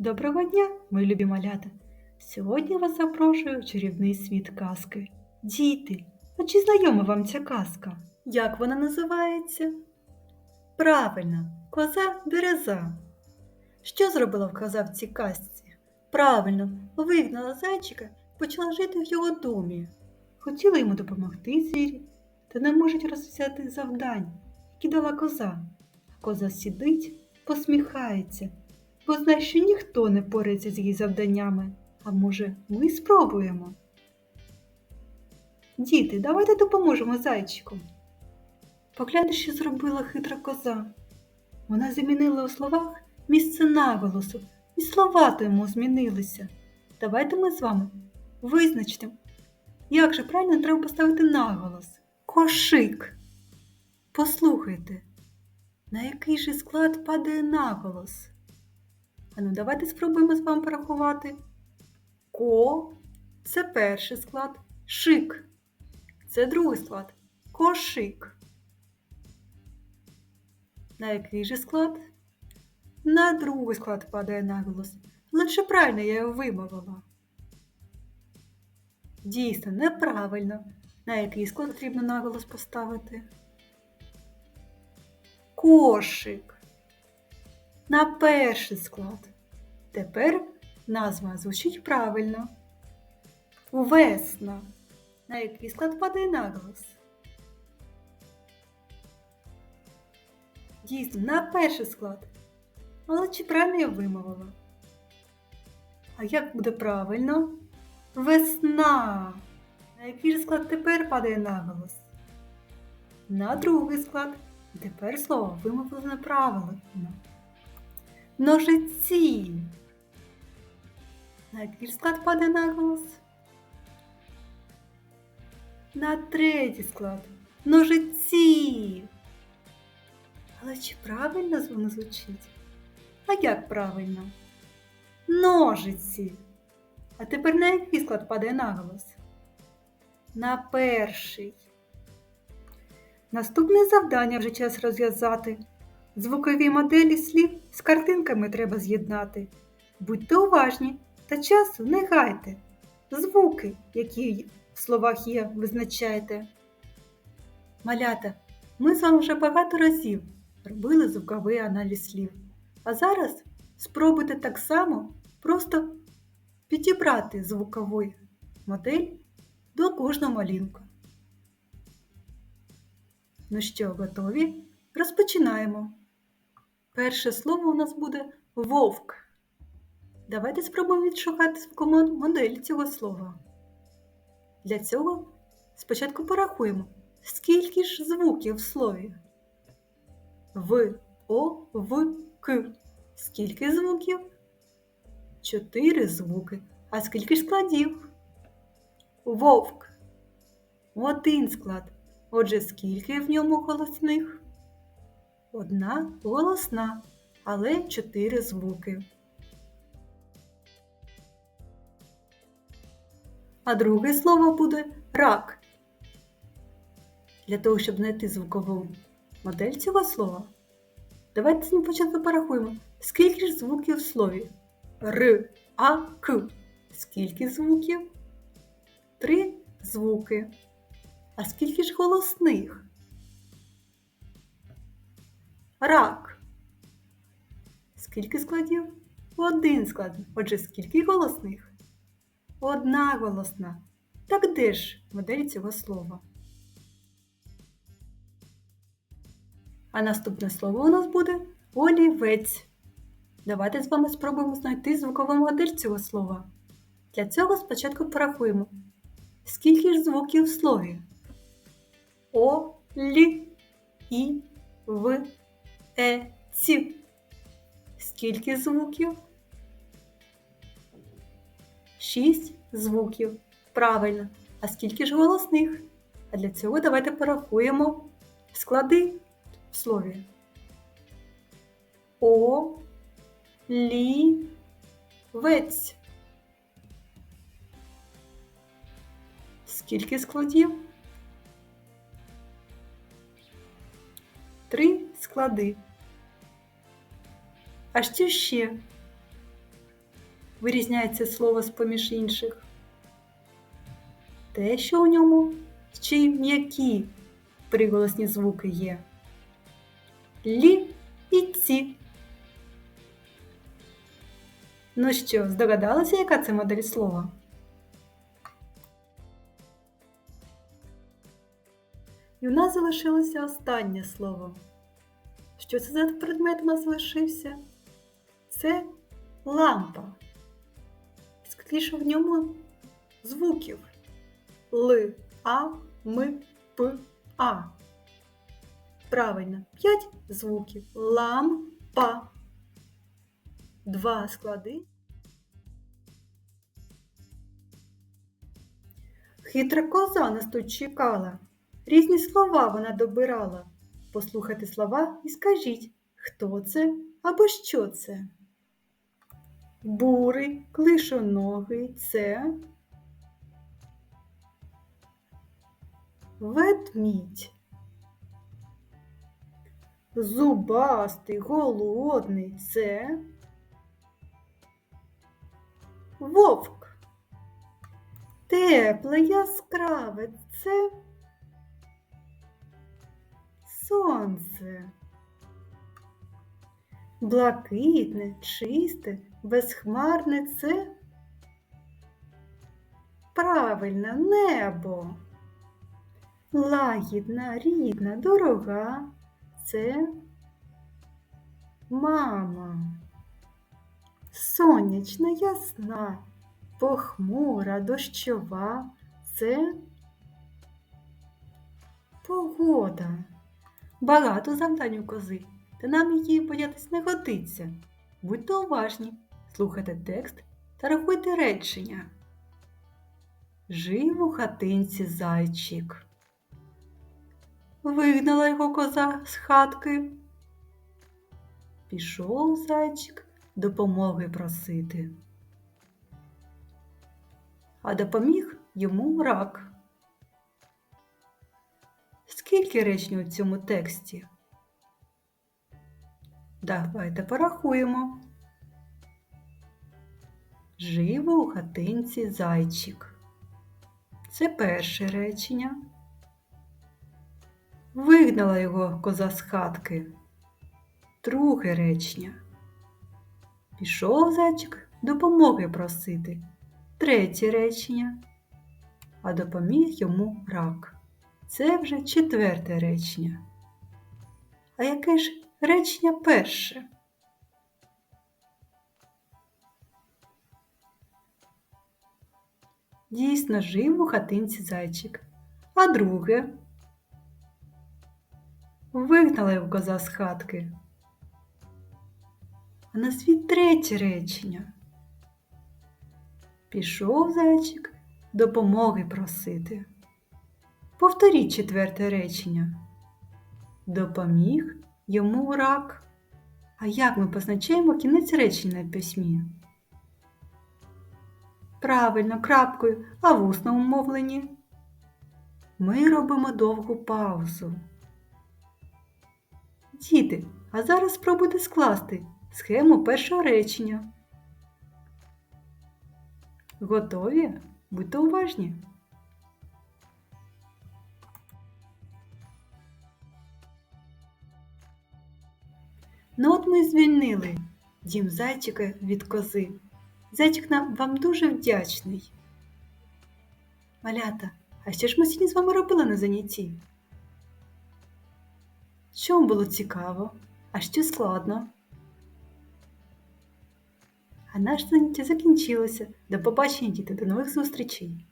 Доброго дня, мої любі малята! Сьогодні вас запрошую в чарівний світ казки. Діти, а чи знайома вам ця казка? Як вона називається? Правильно, коза дереза. Що зробила в коза в цій казці? Правильно, вигнала зайчика і почала жити в його домі. Хотіла йому допомогти звірі, та не можуть розв'язати завдань, які дала коза. Коза сидить, посміхається бо знає, що ніхто не порається з її завданнями. А може, ми спробуємо? Діти, давайте допоможемо зайчику. Погляньте, що зробила хитра коза. Вона замінила у словах місце наголосу, і слова то йому змінилися. Давайте ми з вами визначимо, як же правильно треба поставити наголос. Кошик. Послухайте, на який же склад падає наголос? Ану, давайте спробуємо з вами порахувати. Ко це перший склад, шик. Це другий склад. Кошик. На який же склад? На другий склад падає наголос. Чи правильно я його вимовила? Дійсно, неправильно. На який склад потрібно наголос поставити? Кошик на перший склад. Тепер назва звучить правильно. Весна. На який склад падає наголос? Дійсно, на перший склад. Але чи правильно я вимовила? А як буде правильно? Весна. На який склад тепер падає наголос? На другий склад. Тепер слово вимовлено неправильно ножиці. На який склад паде наголос? На третій склад ножиці. Але чи правильно воно звучить? А як правильно? Ножиці. А тепер на який склад падає наголос? На перший. Наступне завдання вже час розв'язати. Звукові моделі слів з картинками треба з'єднати. Будьте уважні та часу не гайте. Звуки, які в словах є, визначайте. Малята, ми з вами вже багато разів робили звуковий аналіз слів. А зараз спробуйте так само просто підібрати звукову модель до кожного малюнка. Ну що, готові? Розпочинаємо. Перше слово у нас буде вовк. Давайте спробуємо відшукати модель цього слова. Для цього спочатку порахуємо, скільки ж звуків в слові. В, О, В, К. Скільки звуків? Чотири звуки. А скільки ж складів? Вовк. Один склад. Отже, скільки в ньому голосних? Одна голосна, але чотири звуки. А друге слово буде рак. Для того, щоб знайти звукову модель цього слова, давайте спочатку порахуємо, скільки ж звуків в слові Р, А, К. Скільки звуків? Три звуки. А скільки ж голосних? Рак. Скільки складів? Один склад. Отже, скільки голосних? Одна голосна. Так де ж модель цього слова? А наступне слово у нас буде олівець. Давайте з вами спробуємо знайти звукову модель цього слова. Для цього спочатку порахуємо. Скільки ж звуків в слові? О, лі, і, в, е, ці. Скільки звуків? Шість звуків. Правильно. А скільки ж голосних? А для цього давайте порахуємо склади в слові. О, лі, вець. Скільки складів? Три склади. А що ще? Вирізняється слово з-поміж інших? Те, що у ньому ще й м'які приголосні звуки є. Лі і ці. Ну що, здогадалися, яка це модель слова? І у нас залишилося останнє слово. Що це за предмет у нас залишився? Це лампа. Скільки в ньому звуків? Л, А, М, П, А. Правильно, п'ять звуків. Лампа. Два склади. Хитра коза нас тут чекала. Різні слова вона добирала. Послухайте слова і скажіть, хто це або що це. Бурий, клишоногий це ведмідь. Зубастий, голодний це вовк. Тепле, яскраве це сонце. Блакитне, чисте, безхмарне це правильно небо. Лагідна, рідна, дорога це мама. Сонячна, ясна, похмура, дощова це погода. Багато завдань у кози, та нам її боятись не годиться. Будьте уважні, слухайте текст та рахуйте речення. Жив у хатинці зайчик. Вигнала його коза з хатки. Пішов зайчик допомоги просити. А допоміг йому рак. Скільки речень у цьому тексті? Давайте порахуємо. Жив у хатинці зайчик. Це перше речення. Вигнала його коза з хатки. Друге речення. Пішов зайчик допомоги просити. Третє речення. А допоміг йому рак. Це вже четверте речення. А яке ж речення перше? Дійсно жив у хатинці зайчик. А друге вигнала його коза з хатки. А на світ третє речення. Пішов зайчик допомоги просити. Повторіть четверте речення. Допоміг йому рак. А як ми позначаємо кінець речення на письмі? Правильно, крапкою, а в усному мовленні ми робимо довгу паузу. Діти, а зараз спробуйте скласти схему першого речення. Готові? Будьте уважні! Ну от ми звільнили дім зайчика від кози. Зайчик нам вам дуже вдячний. Малята, а що ж ми сьогодні з вами робили на занятті? Що вам було цікаво, а що складно? А наше заняття закінчилося. До побачення, діти, до нових зустрічей!